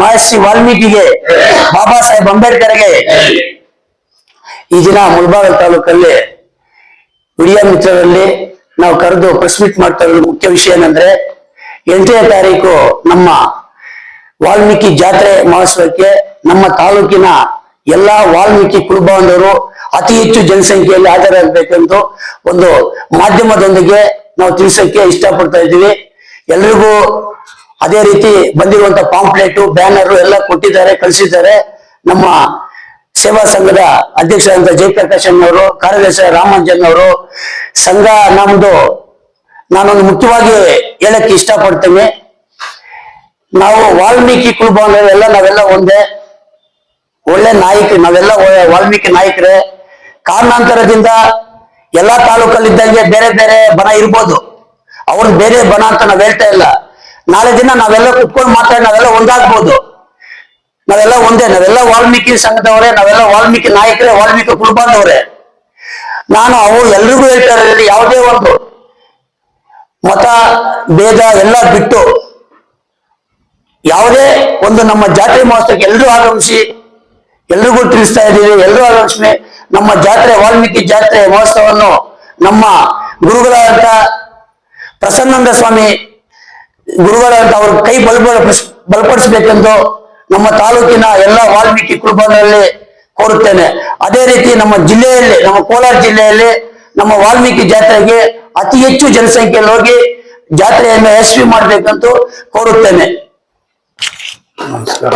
ಮಹರ್ಷಿ ವಾಲ್ಮೀಕಿಗೆ, ಬಾಬಾ ಸಾಹೇಬ್ ಅಂಬೇಡ್ಕರ್ಗೆ ಈ ದಿನ ಮುಳಬಾಗಲ್ ತಾಲೂಕಲ್ಲಿ ಹಿರಿಯ ಮಿತ್ರರಲ್ಲಿ ನಾವು ಕರೆದು ಪ್ರೆಸ್ ಮಾಡ್ತಾ ಇರೋದು ಮುಖ್ಯ ವಿಷಯ ಏನಂದ್ರೆ, ಎಂಟನೇ ತಾರೀಕು ನಮ್ಮ ವಾಲ್ಮೀಕಿ ಜಾತ್ರೆ ಮಹೋತ್ಸವಕ್ಕೆ ನಮ್ಮ ತಾಲೂಕಿನ ಎಲ್ಲಾ ವಾಲ್ಮೀಕಿ ಕುಲಬಾಂಧವರು ಅತಿ ಹೆಚ್ಚು ಜನಸಂಖ್ಯೆಯಲ್ಲಿ ಹಾಜರಾಗಬೇಕೆಂದು ಒಂದು ಮಾಧ್ಯಮದೊಂದಿಗೆ ನಾವು ತಿಳಿಸಕ್ಕೆ ಇಷ್ಟಪಡ್ತಾ ಇದ್ದೀವಿ. ಎಲ್ರಿಗೂ ಅದೇ ರೀತಿ ಬಂದಿರುವಂತ ಪಾಂಪ್ಲೆಟ್ ಬ್ಯಾನರ್ ಎಲ್ಲ ಕೊಟ್ಟಿದ್ದಾರೆ, ಕಳಿಸಿದ್ದಾರೆ. ನಮ್ಮ ಸೇವಾ ಸಂಘದ ಅಧ್ಯಕ್ಷರಾದಂತ ಜಯಪ್ರಕಾಶ್ ಅವರು ಕಾರ್ಯದರ್ಶಿ ರಾಮಂಜನ್ ಅವರು. ಸಂಘ ನಮ್ದು, ನಾನೊಂದು ಮುಖ್ಯವಾಗಿ ಹೇಳಕ್ಕೆ ಇಷ್ಟಪಡ್ತೇನೆ. ನಾವು ವಾಲ್ಮೀಕಿ ಕುಲಬಾಂಧವರೆಲ್ಲ ನಾವೆಲ್ಲ ಒಂದೇ. ಒಳ್ಳೆ ನಾಯಕ, ನಾವೆಲ್ಲ ವಾಲ್ಮೀಕಿ ನಾಯಕರೇ. ಕಾರಣಾಂತರದಿಂದ ಎಲ್ಲಾ ತಾಲೂಕಲ್ಲಿದ್ದಂಗೆ ಬೇರೆ ಬೇರೆ ಬನ ಇರ್ಬೋದು. ಅವ್ರು ಬೇರೆ ಬನ ಅಂತ ನಾವ್ ಹೇಳ್ತಾ ಇಲ್ಲ. ನಾಳೆ ದಿನ ನಾವೆಲ್ಲ ಕುತ್ಕೊಂಡು ಮಾತಾಡಿ ನಾವೆಲ್ಲ ಒಂದಾಗ್ಬೋದು. ನಾವೆಲ್ಲ ಒಂದೇ, ನಾವೆಲ್ಲ ವಾಲ್ಮೀಕಿ ಸಂಘದವರೇ, ನಾವೆಲ್ಲ ವಾಲ್ಮೀಕಿ ನಾಯಕರೇ, ವಾಲ್ಮೀಕಿ ಕುಲಬಾಂಧವರೇ ನಾನು ಅವು ಎಲ್ರಿಗೂ ಹೇಳ್ತಾರೆ ಯಾವುದೇ ಒಂದು ಮತ, ಭೇದ ಎಲ್ಲ ಬಿಟ್ಟು ಯಾವುದೇ ಒಂದು ನಮ್ಮ ಜಾತ್ರೆ ಮಹೋತ್ಸವಕ್ಕೆ ಎಲ್ಲರೂ ಆಗಮಿಸಿ, ಎಲ್ರಿಗೂ ತಿಳಿಸ್ತಾ ಇದ್ದೀವಿ ಎಲ್ಲರೂ ಆಗಮಿಸಿ ನಮ್ಮ ಜಾತ್ರೆ, ವಾಲ್ಮೀಕಿ ಜಾತ್ರೆ ಮಹೋತ್ಸವವನ್ನು ನಮ್ಮ ಗುರುಗಳಾದಂತ ಪ್ರಸನ್ನಂದ ಸ್ವಾಮಿ ಗುರುಗಳಾದಂತ ಅವ್ರ ಕೈ ಬಲ್ಪ ಬಲಪಡಿಸಬೇಕೆಂದು ನಮ್ಮ ತಾಲೂಕಿನ ಎಲ್ಲ ವಾಲ್ಮೀಕಿ ಕುಟುಂಬಗಳಲ್ಲಿ ಕೋರುತ್ತೇನೆ. ಅದೇ ರೀತಿ ನಮ್ಮ ಜಿಲ್ಲೆಯಲ್ಲಿ, ನಮ್ಮ ಕೋಲಾರ ಜಿಲ್ಲೆಯಲ್ಲಿ ನಮ್ಮ ವಾಲ್ಮೀಕಿ ಜಾತ್ರೆಗೆ ಅತಿ ಹೆಚ್ಚು ಜನಸಂಖ್ಯೆಯಲ್ಲಿ ಹೋಗಿ ಜಾತ್ರೆಯನ್ನು ಯಶಸ್ವಿ ಮಾಡಬೇಕಂತೂ ಕೋರುತ್ತೇನೆ. ನಮಸ್ಕಾರ.